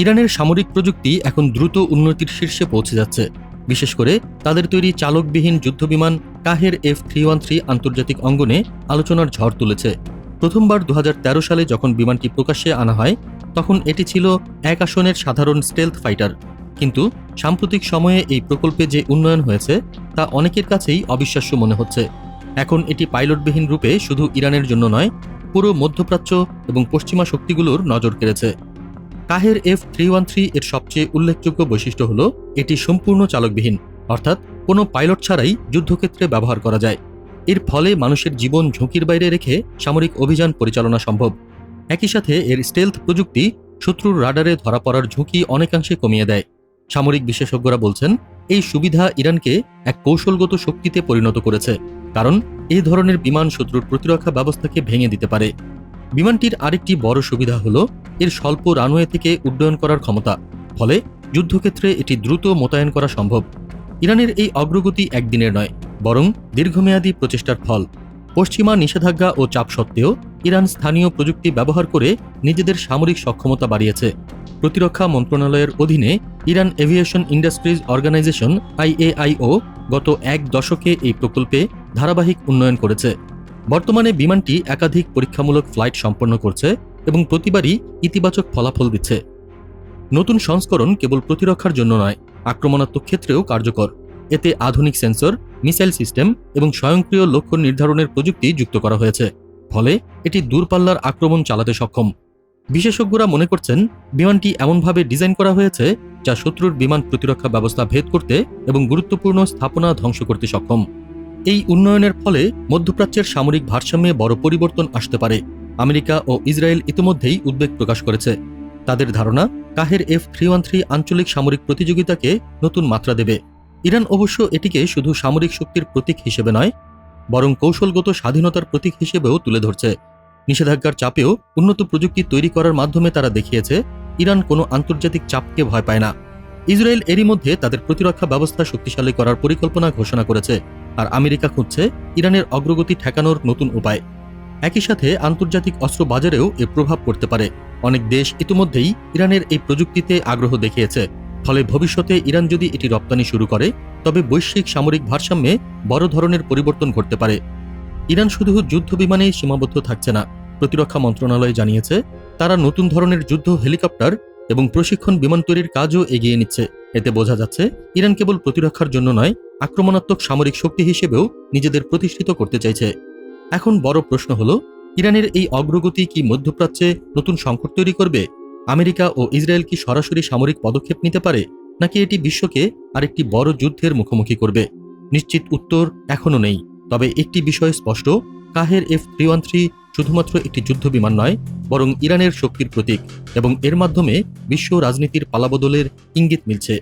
ইরানের সামরিক প্রযুক্তি এখন দ্রুত উন্নতির শীর্ষে পৌঁছে যাচ্ছে। বিশেষ করে তাদের তৈরি চালকবিহীন যুদ্ধবিমান Qaher F three one three আন্তর্জাতিক অঙ্গনে আলোচনার ঝড় তুলেছে। প্রথমবার দু হাজার তেরো সালে যখন বিমানটি প্রকাশ্যে আনা হয়, তখন এটি ছিল এক আসনের সাধারণ স্টেলথ ফাইটার কিন্তু সাম্প্রতিক সময়ে এই প্রকল্পে যে উন্নয়ন হয়েছে, তা অনেকের কাছেই অবিশ্বাস্য মনে হচ্ছে। এখন এটি পাইলটবিহীন রূপে শুধু ইরানের জন্য নয়, পুরো মধ্যপ্রাচ্য এবং পশ্চিমা শক্তিগুলোর নজর কেড়েছে। Qaher F three one three এর সবচেয়ে উল্লেখযোগ্য বৈশিষ্ট্য হল, এটি সম্পূর্ণ চালকবিহীন, অর্থাৎ কোনো পাইলট ছাড়াই যুদ্ধক্ষেত্রে ব্যবহার করা যায়। এর ফলে মানুষের জীবন ঝুঁকির বাইরে রেখে সামরিক অভিযান পরিচালনা সম্ভব। একই সাথে এর স্টেলথ প্রযুক্তি শত্রুর রাডারে ধরা পড়ার ঝুঁকি অনেকাংশে কমিয়ে দেয়। সামরিক বিশেষজ্ঞরা বলছেন, এই সুবিধা ইরানকে এক কৌশলগত শক্তিতে পরিণত করেছে, কারণ এই ধরনের বিমান শত্রুর প্রতিরক্ষা ব্যবস্থাকে ভেঙে দিতে পারে। বিমানটির আরেকটি বড় সুবিধা হল এর স্বল্প রানওয়ে থেকে উড্ডয়ন করার ক্ষমতা। ফলে যুদ্ধক্ষেত্রে এটি দ্রুত মোতায়েন করা সম্ভব। ইরানের এই অগ্রগতি একদিনের নয়, বরং দীর্ঘমেয়াদী প্রচেষ্টার ফল। পশ্চিমা নিষেধাজ্ঞা ও চাপ সত্ত্বেও ইরান স্থানীয় প্রযুক্তি ব্যবহার করে নিজেদের সামরিক সক্ষমতা বাড়িয়েছে। প্রতিরক্ষা মন্ত্রণালয়ের অধীনে Iran aviation industries organisation IAIO গত এক দশকে এই প্রকল্পে ধারাবাহিক উন্নয়ন করেছে। বর্তমানে বিমানটি একাধিক পরীক্ষামূলক ফ্লাইট সম্পন্ন করছে এবং প্রতিবারই ইতিবাচক ফলাফল দিচ্ছে। নতুন সংস্করণ কেবল প্রতিরক্ষার জন্য নয়, আক্রমণাত্মক ক্ষেত্রেও কার্যকর। এতে আধুনিক সেন্সর, মিসাইল সিস্টেম এবং স্বয়ংক্রিয় লক্ষ্য নির্ধারণের প্রযুক্তি যুক্ত করা হয়েছে। ফলে এটি দূরপাল্লার আক্রমণ চালাতে সক্ষম। বিশেষজ্ঞরা মনে করছেন, বিমানটি এমনভাবে ডিজাইন করা হয়েছে যা শত্রুর বিমান প্রতিরক্ষা ব্যবস্থা ভেদ করতে এবং গুরুত্বপূর্ণ স্থাপনা ধ্বংস করতে সক্ষম। এই উন্নয়নের ফলে মধ্যপ্রাচ্যের সামরিক ভারসাম্যে বড় পরিবর্তন আসতে পারে। আমেরিকা ও ইসরায়েল ইতিমধ্যেই উদ্বেগ প্রকাশ করেছে। তাদের ধারণা, Qaher F three one three আঞ্চলিক সামরিক প্রতিযোগিতাকে নতুন মাত্রা দেবে। ইরান অবশ্য এটিকে শুধু সামরিক শক্তির প্রতীক হিসেবে নয়, বরং কৌশলগত স্বাধীনতার প্রতীক হিসেবেও তুলে ধরছে। নিষেধাজ্ঞার চাপেও উন্নত প্রযুক্তি তৈরি করার মাধ্যমে তারা দেখিয়েছে, ইরান কোনো আন্তর্জাতিক চাপকে ভয় পায় না। ইসরায়েল এরই মধ্যে তাদের প্রতিরক্ষা ব্যবস্থা শক্তিশালী করার পরিকল্পনা ঘোষণা করেছে, আর আমেরিকা খুঁজছে ইরানের অগ্রগতি ঠেকানোর নতুন উপায়। একই সাথে আন্তর্জাতিক অস্ত্র বাজারেও এর প্রভাব পড়তে পারে। অনেক দেশ ইতিমধ্যেই ইরানের এই প্রযুক্তিতে আগ্রহ দেখিয়েছে। ফলে ভবিষ্যতে ইরান যদি এটি রপ্তানি শুরু করে, তবে বৈশ্বিক সামরিক ভারসাম্যে বড় ধরনের পরিবর্তন ঘটতে পারে। ইরান শুধু যুদ্ধ বিমানেই সীমাবদ্ধ থাকছে না, প্রতিরক্ষা মন্ত্রণালয় জানিয়েছে, তারা নতুন ধরনের যুদ্ধ হেলিকপ্টার এবং প্রশিক্ষণ বিমান তৈরির কাজও এগিয়ে নিচ্ছে। এতে বোঝা যাচ্ছে, ইরান কেবল প্রতিরক্ষার জন্য নয়, আক্রমণাত্মক সামরিক শক্তি হিসেবেও নিজেদের প্রতিষ্ঠিত করতে চাইছে। এখন বড় প্রশ্ন হল, ইরানের এই অগ্রগতি কি মধ্যপ্রাচ্যে নতুন সংকট তৈরি করবে? আমেরিকা ও ইসরায়েল কি সরাসরি সামরিক পদক্ষেপ নিতে পারে? নাকি এটি বিশ্বকে আরেকটি বড় যুদ্ধের মুখোমুখি করবে? নিশ্চিত উত্তর এখনও নেই। তবে একটি বিষয় স্পষ্ট, Qaher F three one three শুধুমাত্র একটি যুদ্ধ বিমান নয়, বরং ইরানের শক্তির প্রতীক এবং এর মাধ্যমে বিশ্ব রাজনীতির পালাবদলের ইঙ্গিত মিলছে।